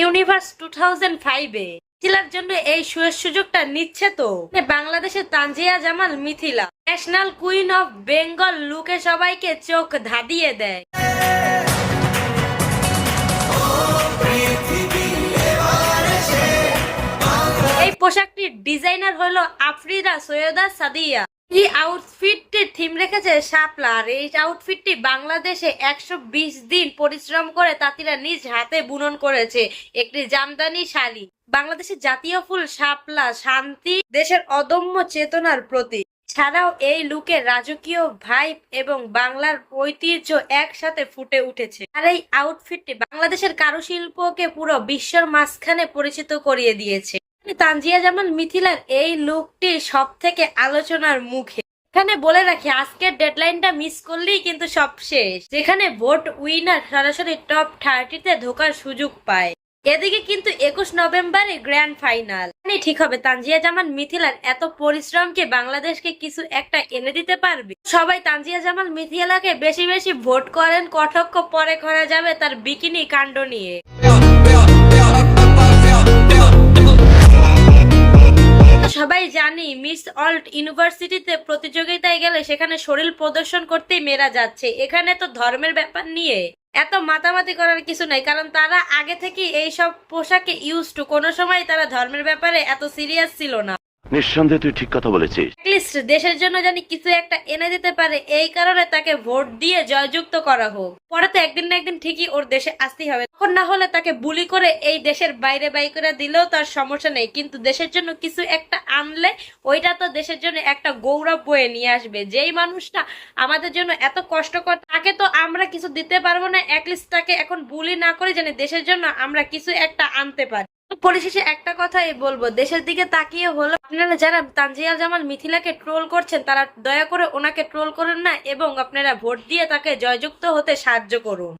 Universe two thousand ফাইভে। জন্য এই সুযোগটা নিচ্ছে তো। মানে বাংলাদেশের Tanjia Jamal Mithila. National queen of Bengal লুকে সবাইকে চোখ ধাঁধিয়ে দেয়। এই পোশাকটির ডিজাইনার হলো আফরিদা সৈয়দা সাদিয়া। এই আউটফিটটির থিম রেখেছে শাপলা আর এই আউটফিটটি বাংলাদেশে একশো বিশ দিন পরিশ্রম করে তাঁতিরা নিজ হাতে বুনন করেছে। একটি জামদানি শাড়ি বাংলাদেশের জাতীয় ফুল শাপলা শান্তি, দেশের অদম্য চেতনার প্রতীক। ছাড়াও এই লুকে রাজকীয় ভাইব এবং বাংলার ঐতিহ্য একসাথে ফুটে উঠেছে। আর এই আউটফিটটি বাংলাদেশের কারুশিল্পকে পুরো বিশ্বর মাঝখানে পরিচিত করিয়ে দিয়েছে। তানজিয়া জামান মিথিলার এই লুকটি সব থেকে আলোচনার মুখে। এখানে বলে রাখি, আজকের ডেডলাইনটা মিস করলেই কিন্তু সব শেষ। যেখানে ভোট উইনার সরাসরি টপ থার্টিতে ঢোকার সুযোগ পায়। এদিকে কিন্তু একুশ নভেম্বরে গ্র্যান্ড ফাইনাল ঠিক হবে, তানজিয়া জামান মিথিলার এত পরিশ্রমকে বাংলাদেশকে কিছু একটা এনে দিতে পারবে? সবাই তানজিয়া জামাল মিথিলাকে বেশি বেশি ভোট করেন, কটক্ষ পরে করা যাবে তার বিকিনি কাণ্ড নিয়ে। মিস অল্ট ইউনিভার্সিটিতে প্রতিযোগিতায় গেলে সেখানে শরীর প্রদর্শন করতেই মেরা যাচ্ছে। এখানে তো ধর্মের ব্যাপার নিয়ে এত মাতামাতি করার কিছু নাই, কারণ তারা আগে থেকে এইসব পোশাকে ইউজ টু কোনো সময় তারা ধর্মের ব্যাপারে এত সিরিয়াস ছিল না। নিঃসন্দেহে তুই ঠিক কথা বলেছিস। অ্যাটলিস্ট দেশের জন্য জানি কিছু একটা এনে দিতে পারে, এই কারণে তাকে ভোট দিয়ে জয়যুক্ত করা হোক। পরে তো একদিন না একদিন ঠিকই ওর দেশে আসতেই হবে। তখন না হলে তাকে বুলি করে এই দেশের বাইরে বাই করে দিলেও তার সমস্যা নেই। কিন্তু দেশের জন্য কিছু একটা আনলে ওইটা তো দেশের জন্য একটা গৌরব বয়ে নিয়ে আসবে। যেই মানুষটা আমাদের জন্য এত কষ্ট কর তাকে তো আমরা কিছু দিতে পারব না। অ্যাটলিস্ট তাকে এখন বুলি না করে জানি দেশের জন্য আমরা কিছু একটা আনতে পারি। পরিশেষে একটা কথাই বলব, দেশের দিকে তাকিয়ে হলো আপনারা যারা তানজিয়া জামাল মিথিলাকে ট্রোল করছেন, তারা দয়া করে ওনাকে ট্রোল করেন না এবং আপনারা ভোট দিয়ে তাকে জয়যুক্ত হতে সাহায্য করুন।